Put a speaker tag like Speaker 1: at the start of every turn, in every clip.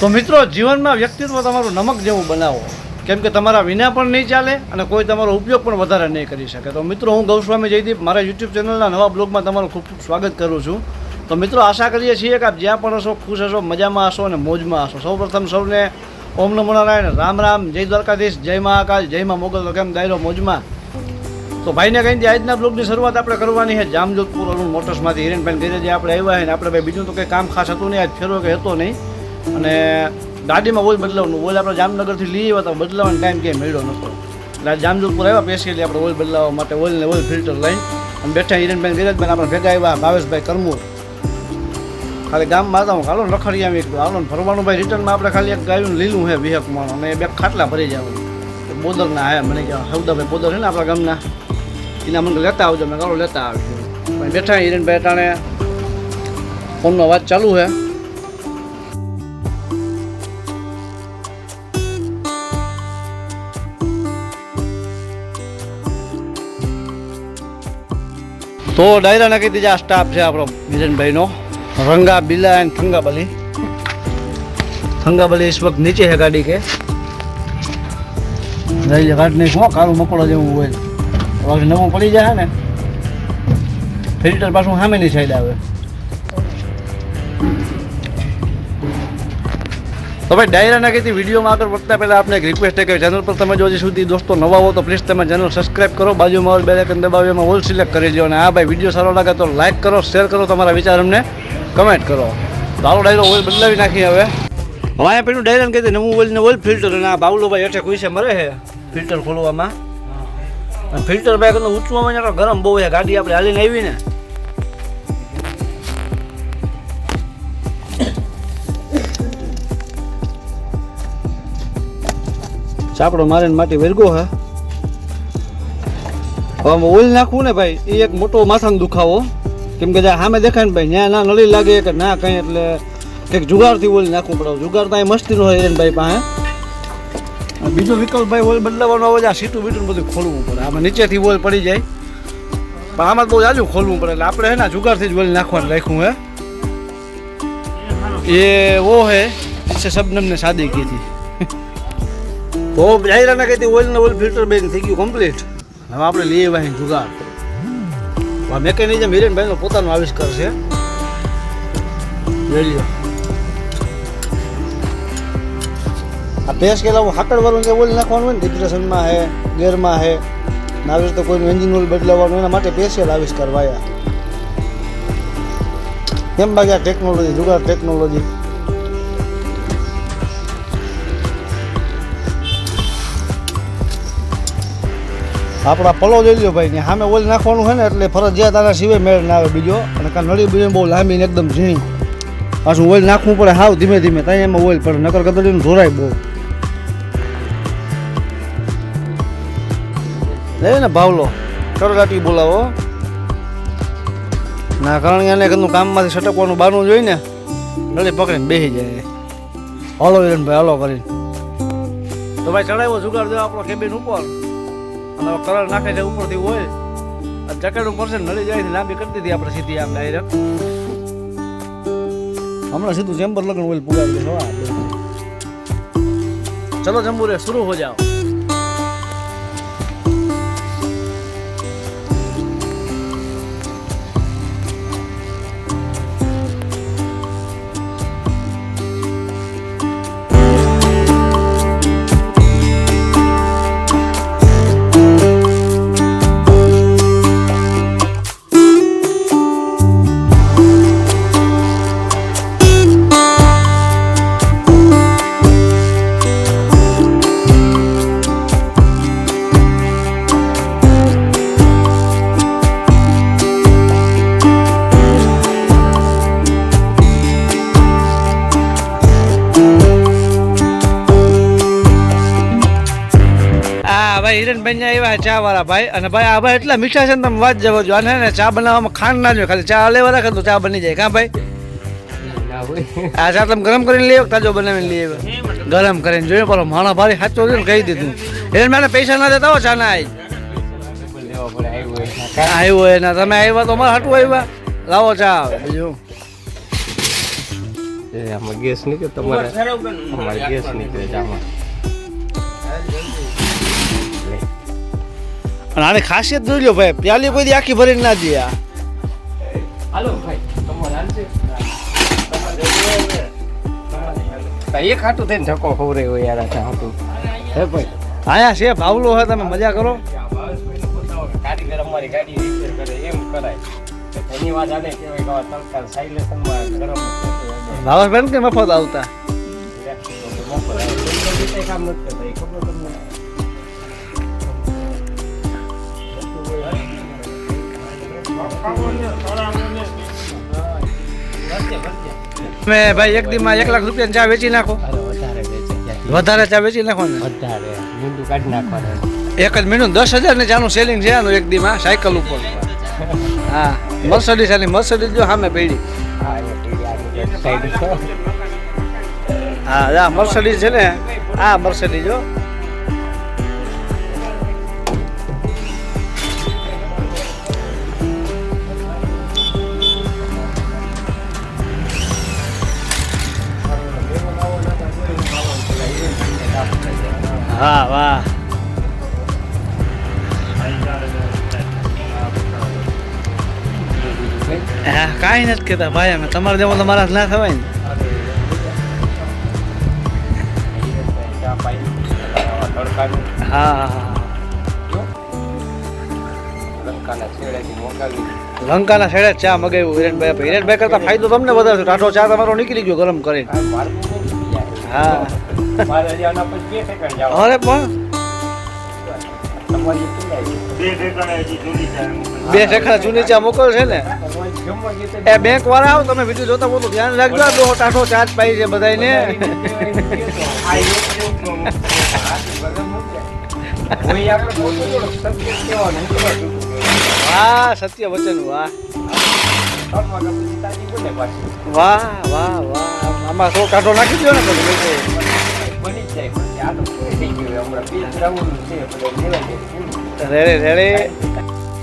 Speaker 1: તો મિત્રો, જીવનમાં વ્યક્તિત્વ તમારું નમક જેવું બનાવો. કેમ કે તમારા વિના પણ નહીં ચાલે અને કોઈ તમારો ઉપયોગ પણ વધારે નહીં કરી શકે. તો મિત્રો, હું ગૌસ્વામી જયદીપ, મારા યુટ્યુબ ચેનલના નવા બ્લોગમાં તમારું ખૂબ ખૂબ સ્વાગત કરું છું. તો મિત્રો, આશા કરીએ છીએ કે આપ જ્યાં પણ હશો, ખુશ હશો, મજામાં હશો અને મોજમાં હશો. સૌપ્રથમ સૌને ઓમ નમો નારાયણ, રામ રામ, જય દ્વારકાધીશ, જય મહાકાલ, જય મા મોગલ કેમ દાયરો મોજમાં. તો ભાઈને કહીને આજના બ્લોગની શરૂઆત આપણે કરવાની છે, જામજોધપુર અરુણ મોટર્સમાંથી હિરેનભાઈ ઘરે આપણે આવ્યા છે ને, આપણે ભાઈ બીજું તો કંઈ કામ ખાસ હતું નહીં, આજ ફેરવો કે હતો નહીં. અને ગાડીમાં ઓઇલ બદલાવવાનું ઓઇલ આપણે જામનગરથી લઈ આવ્યા તો બદલાવાનો ટાઈમ ક્યાંય મળ્યો નહોતો. એટલે જામજોધપુર આવ્યા પેશિયલી આપણે ઓઇલ બદલાવવા માટે ઓઇલને ઓઇલ ફિલ્ટર લઈને અને બેઠા હિરેનભાઈ ગેરેજભાઈ આપણે ભેગા આવ્યા, ભાવેશભાઈ કરમુર. ખાલી ગામમાં હતા, હું હાલો રખડી આવી એકલું હાલો ને ફરવાનું ભાઈ રિટર્નમાં આપણે ખાલી એક ગાયું લીલું છે વિહકમાં અને બે ખાટલા ભરી જવાનું બોદરના હે મને કહેવાય હવદાભાઈ બોદર છે ને આપણા ગામના, એના મને લેતા આવજો, મેં કાલો લેતા આવજો. બેઠા હિરણભાઈ ટાણે ફોનમાં વાત ચાલુ છે તો ડાયરા નાખી દીધા સ્ટાફ છે આપણો મિરનભાઈનો રંગા બિલા એન્ડ થંગાબલી. થંગાબલી ઇસ વખત નીચે છે ગાડી કે. લઈ ગાડી શું, કાળું મકોડો જેવું હોય. નવું પડી જાય ને ફિલ્ટર પાછું સામેની સાઈડ આવે. તો ભાઈ ડાયરાના કહેતી વિડીયોમાં આગળ વધતા પહેલાં આપણે એક રિક્વેસ્ટ કે ચેનલ પર તમે જો હજી સુધી દોસ્તો નવા હો તો પ્લીઝ તમે ચેનલ સબસ્ક્રાઇબ કરો. બાજુમાં ઓલ બેલેકન દબાવી એમાં ઓલ સિલેક્ટ કરી લો અને આ ભાઈ, વીડિયો સારો લાગે તો લાઈક કરો શેર કરો તમારા વિચાર અમને. કમેન્ટ કરો. સારો ડાયરો ઓઇલ બદલાવી નાખીએ હવે. હવે પેલું ડાયરાને કહેતી નવું ઓઇલ ને ઓઇલ ફિલ્ટર અને આ બાવલુભાઈ હેઠે કુઈસે મરે છે? ફિલ્ટર ખોલવામાં. અને ફિલ્ટર ભાઈ કરતાં ઊંચું આવે ને તો ગરમ બહુ છે. ગાડી આપણે હાલીને આવી ને. ચાપડો મારે માટી વર્ગો હે. હવે ઓઇલ નાખવું ને ભાઈ એ એક મોટો માથાનો દુખાવો. કેમ કે જ્યાં સામે દેખાય ને ભાઈ ત્યાં ના નળી લાગે કે ના કંઈ, એટલે કંઈક જુગારથી ઓઇલ નાખવું પડે. જુગાર તો મસ્તી નો હોય ભાઈ પાસે. બીજો વિકલ્પ ભાઈ ઓઇલ બદલાવાનો આવે આ સીટું બીટું બધું ખોલવું પડે. આમાં નીચેથી ઓઇલ પડી જાય. પણ આમાં બહુ જાજુ ખોલવું પડે. એટલે આપણે હે ને જુગારથી જ ઓઇલ નાખવાનું રાખ્યું હે. એ ઓ હે જિસે શબનમ ને શાદી કી તો જાહેરાના કહેતી ઓઇલ ને ઓઇલ ફિલ્ટર બેન થઈ ગયું કમ્પ્લીટ હવે આપણે લઈએ આવ્યા જુગાર. આ મેકેનિઝમ હિરેનભાઈનો પોતાનો આવિષ્કાર છે. લ્યો. આ પેસ કે લાવું, હાકડવાળું જે ઓઇલ નાખવાનું હોય ને ડિપ્રેશનમાં હે ગેરમાં હે, ને આવી રીતે કોઈનું એન્જિન ઓઇલ બદલાવવાનું, એના માટે પેશિયલ આવિષ્કાર વાયા. એમ બાકી આ ટેકનોલોજી જુગાર ટેકનોલોજી આપણા પલો લ્યો ભાઈ, ને સામે ઓલ નાખવાનું હોય ને એટલે ફરજિયાત આના સિવાય મેળ ના આવે બીજો. અને કાં નળી બીજી બહુ લાંબી ને એકદમ ઝીણી. પાછું ઓઇલ નાખવું પડે હાવ ધીમે ધીમે ત્યાં એમાં ઓઇલ પડે, નકર ગદડીનું ધોરાય બહુ. લે ને ભાવલો કરલાટી બોલાવો. ના, કારણ એને કદનું કામમાંથી સટકવાનું બાનું જોઈ ને, નળી પકડીને બેસી જાય. હલો ભાઈ હલો કરીને. તો ભાઈ ચડાવ્યો જુગાડ દો આપણો કેબિન ઉપર. અને કલર નાખે છે ઉપરથી હોય. અને જકેટનું પડશે નળી જાય લાંબી કરી દીધી આપણે સીધી આમ ડાયરેક્ટ હમણાં સીધું ચેમ્બર લગ્ન ઓઇલ પુગાવી દે ચલો જમ્બુ રે, શરૂ હો જાઓ. આ ભાઈ હિરણભાઈ ને આવ્યા ચા વાળા ભાઈ. અને ભાઈ, આ ભાઈ એટલા મીઠા છે ને તમે વાત જવો છો અને ચા બનાવવામાં ખાંડ ના જોઈએ. ખાલી ચા લેવા રાખે તો ચા બની જાય. કાં ભાઈ? આ ચા તમે ગરમ કરીને આવ્યો તાજો બનાવીને લઈ આવ્યો ગરમ કરીને જોયો પેલો માણા ભારી સાચો ને કહી દીધું. હિરણભાઈ પૈસા ના દેતા હો ચા ના આવી આવ્યો એના તમે આવ્યા તો અમારે હાટું આવ્યા. લાવો ચા. બીજું?
Speaker 2: ગેસ નીકળે તમારે. અમારે ગેસ નીકળે છે આમાં.
Speaker 1: અને આની ખાસિયત જોઈ લો ભાઈ પ્યાલી કોઈ દી આખી ભરીને ના જઈએ
Speaker 2: હાલો ભાઈ એક હાટું થઈને ધક્કો ખવડાવ્યો હોય યાર આ હાટું. હે ભાઈ?
Speaker 1: આયા છે ભાવલો હે તમે મજા કરો.
Speaker 2: કારીગર અમારી ગાડી રિપેર કરે એમ કરાય.
Speaker 1: ભાવેશભાઈ કે મફત આવતા? તમે ભાઈ એક દીમાં એક લાખ રૂપિયા ચા વેચી નાખો.
Speaker 2: વધારે
Speaker 1: ચા વેચી નાખો ને
Speaker 2: વધારે. લીંબુ કાઢી નાખવાનું.
Speaker 1: એક જ મિનિટ દસ હજાર ને ચાનું સેલિંગ છે આનું એક દીમાં સાયકલ ઉપર. હા મર્સડીસ આની મર્સડીસ જો સામે પડી.
Speaker 2: હા
Speaker 1: મર્સડીસ છે ને આ મર્સડીસ જો હા, વાહ. હા, કાંઈ નથી કહેતા ભાઈ, અમે તમારે જેવો તમારા ના થવાય ને. હા
Speaker 2: લંકાના
Speaker 1: છેડે ચા મગાવ્યું હિરેનભાઈ હિરેનભાઈ કરતા ફાયદો તમને વધારે ટાઢો ચા તમારો નીકળી ગયો ગરમ કરીને. હા. અરે પણ. બે સેખડા જૂની ચા મોકલ છે ને? એ બેંક વાળા આવો તમે વીડિયો જોતા બોલો ધ્યાન રાખજો. આ ટાઢો ચાર્જ પાઈ છે બધાને વાહ સત્ય વચન વાહ. વાહ વાહ વાહ. આમાં સો કાઢો નાખી દો ને પછી રેડે રેડે.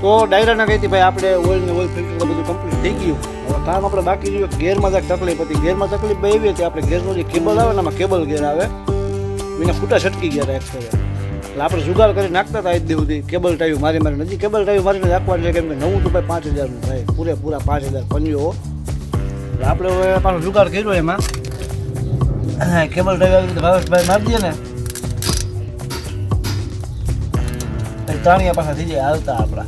Speaker 1: તો ડાયરાના કહી હતી ભાઈ, આપણે ઓઇલ ને ઓઇલ ફિલ્ટર બધું કમ્પ્લીટ થઈ ગયું. હવે કામ આપણે બાકી રહ્યું ગેરમાં જરાક તકલીફ હતી. ગેરમાં તકલીફ ભાઈ એવી હતી, આપણે ગેરનો જે કેબલ આવે એમાં કેબલ ગેર આવે. એના ફૂટા છટકી ગયા હતા એક્સરે એટલે આપણે જુગાડ કરી નાખતા હતા એક સુધી. કેબલ ટાઈવ મારી મારી નથી કેબલ ટાઈવ મારીને રાખવાનું છે કેમ કે નવું તો ભાઈ પાંચ હજારનું થાય. પૂરેપૂરા પાંચ હજાર પંજો એટલે આપણે હવે પાછો જુગાડ કર્યો એમાં. કેબલ ટાઈવ આવી રીતે ભાવેશભાઈ મારી દઈએ ને તાણિયા પાછા થઈ જાય હાલતા આપણા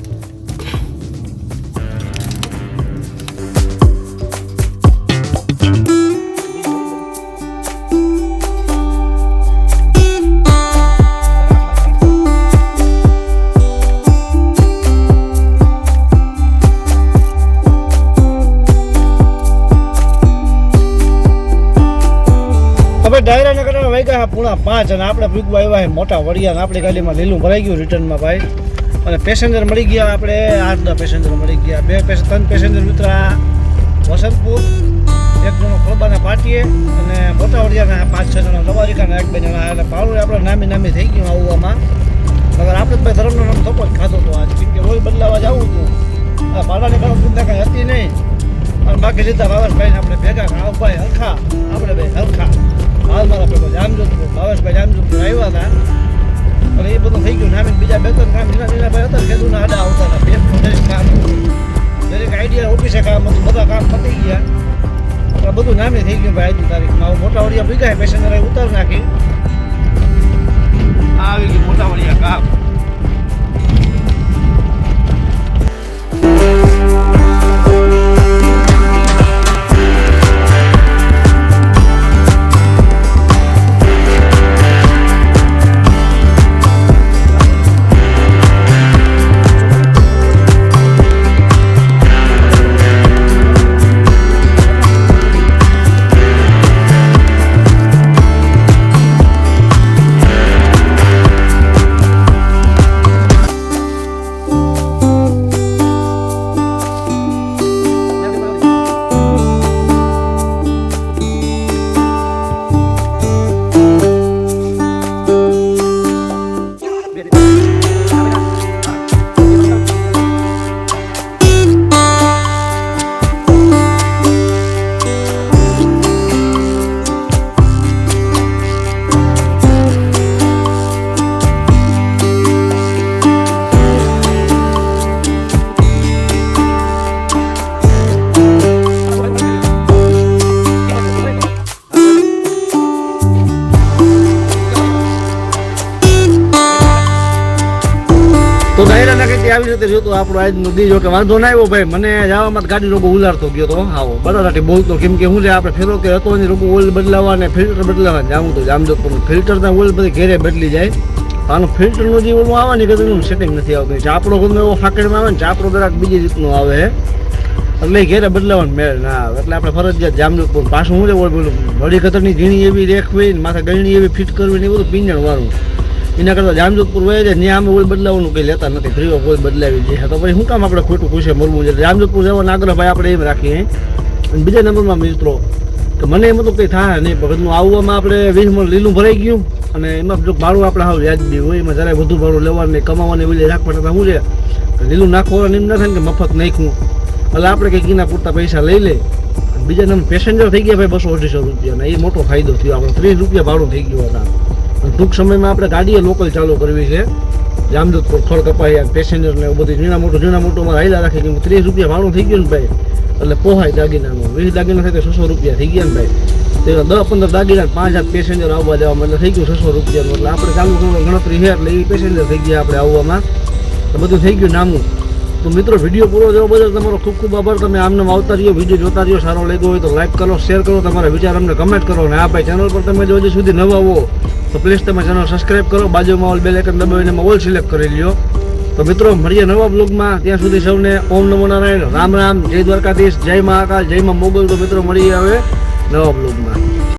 Speaker 1: હવે ડાયરાને કારણે વાગ્યા છે પૂણા પાંચ અને આપણે ભીગવા આવ્યા છે મોટા વડિયા આપણી ગાડીમાં લીલું ભરાઈ ગયું રિટર્નમાં ભાઈ. અને પેસેન્જર મળી ગયા આપણે, આઠ પેસેન્જર મળી ગયા. બે ત્રણ પેસેન્જર મિત્ર, વસંતપુર, એક જણો ખોબાના પાટીએ અને મોટા વડિયાના પાંચ, છ જણા લવારિકાના એક બે જણા. એટલે પાવડું આપણે નામી નામી થઈ ગયું આવવામાં. મગર આપણે ભાઈ ધર્મનો નામ થપ્પો જ ખાધો હતો આજ. કેમ કે રોજ બદલાવા જવું હતું. આ ભાડાની કામ ચિંતા કાંઈ હતી નહીં. અને બાકી સીધા ભાવેશભાઈને આપણે ભેગા ભાઈ હલખા આપણે ભાઈ હરખા. હાલ મારા પેલો જામજોધપુર ભાવેશભાઈ જામજોધપુર આવ્યા હતા. અને એ બધું થઈ ગયું નામે બીજા બે ત્રણ કામ નીના નીના ભાઈ હતા ખેડૂતના આડા આવતા હતા. બે દરેક કામ દરેક આઈડિયા ઓફિસે કામ હતું. બધા કામ પતી ગયા. બધું નામે થઈ ગયું ભાઈ આજની તારીખમાં. હું મોટા વડિયા ભીગા પેસેન્જર ઉતાર નાખી. આવી ગયું મોટા વડિયા કામ. રીતે જોતો આપણો આજનો દી જો કે વાંધો ના આવ્યો ભાઈ. મને જવામાં ગાડી રોગો ઉલારતો ગયો તો આવો. બરાબર બોલતો કેમ કે હું જે આપણે ફેરો કે હતો એની રોગો ઓઇલ બદલાવા અને ફિલ્ટર બદલાવા જાવું તો જામજોધપુર ફિલ્ટરના ઓઇલ બધી ઘેરે બદલી જાય. આનું ફિલ્ટરનું જે ઓલું આવે ને કદાચ સેટિંગ નથી આવતું. ચાપડો ગમે એવો ફાકડમાં આવે ને ચાપડો જરાક બીજી રીતનું આવે. એટલે ઘેરે બદલાવાનું મેળ ના આવે. એટલે આપણે ફરજિયાત જામજોધપુર પાછું હું જે પેલું વડી કતરની ઝીણી એવી રેખવી ને માથે ગળણી એવી ફિટ કરવી ને એ બધું પીંજણ વાળું એના કરતાં જામજોધપુર વહે છે, ત્યાં અમે કોઈ બદલાવવાનું કંઈ લેતા નથી. ફ્રીઓ કોઈ બદલાવી દઈએ તો પછી શું કામ આપણે ખોટું ખુશે મરવું છે. જામજોધપુર જવાનો આગ્રહ ભાઈ આપણે એમ રાખીએ. અને બીજા નંબરમાં મિત્રો કે મને એમ હતું કંઈ થાય નહીં. ભગતનું આવવામાં આપણે વીસ મણ લીલું ભરાઈ ગયું. અને એમાં જો ભાડું આપણે હાવ વ્યાજબી હોય, એમાં જરાય વધુ ભાડું લેવાનું નહીં કમાવાની ઓલી રાખવાના શું છે? લીલું નાખવાનું એમ ના થાય ને કે મફત નાખવું એટલે આપણે કંઈક એના પૂરતા પૈસા લઈ લે બીજા નંબર, પેસેન્જર થઈ ગયા ભાઈ બસો અઢીસો રૂપિયા એ મોટો ફાયદો થયો. આપણે ત્રીસ રૂપિયા ભાડું થઈ ગયું હતા ટૂંક સમયમાં આપણે ગાડીએ લોકલ ચાલુ કરવી છે. જામજોધપુર ખોળ કપાઈ પેસેન્જર ને એવું બધું ઝીણા મોટું ઝીણા મોટું અમારે હાઈલા રાખી કેમ ત્રીસ રૂપિયા ભાડું થઈ ગયું ને ભાઈ. એટલે પોહાય દાગીનાનું. વીસ દાગીના થાય તો છસો રૂપિયા થઈ ગયા ને ભાઈ. તેના દસ, પંદર દાગીના પાંચ હજાર પેસેન્જર આવવા દેવામાં એટલે થઈ ગયું છસો રૂપિયાનું. એટલે આપણે ચાલુ કરવાની ગણતરી છે એટલે એ પેસેન્જર થઈ ગયા આપણે આવવામાં. બધું થઈ ગયું નામું. તો મિત્રો વીડિયો પૂરો જોવા બદલ તમારો ખૂબ ખૂબ આભાર. તમે આમને આવતા રહ્યો વીડિયો જોતા રહ્યો સારો લાગ્યો હોય તો લાઈક કરો શેર કરો, તમારા વિચાર અમને કમેન્ટ કરો. અને આ ભાઈ ચેનલ પર તમે જો હજી સુધી નવા આવો તો પ્લીઝ તમે ચેનલ સબસ્ક્રાઇબ કરો. બાજુમાં ઓલ બેલ આઇકન દબાવીને એમાં ઓલ સિલેક્ટ કરી લ્યો. તો મિત્રો, મળીએ નવા બ્લોગમાં ત્યાં સુધી સૌને ઓમ નમો નારાયણ. રામ રામ. જય દ્વારકાધીશ. જય મહાકાલ. જય મા મોગલ. તો મિત્રો, મળીએ હવે નવા બ્લોગમાં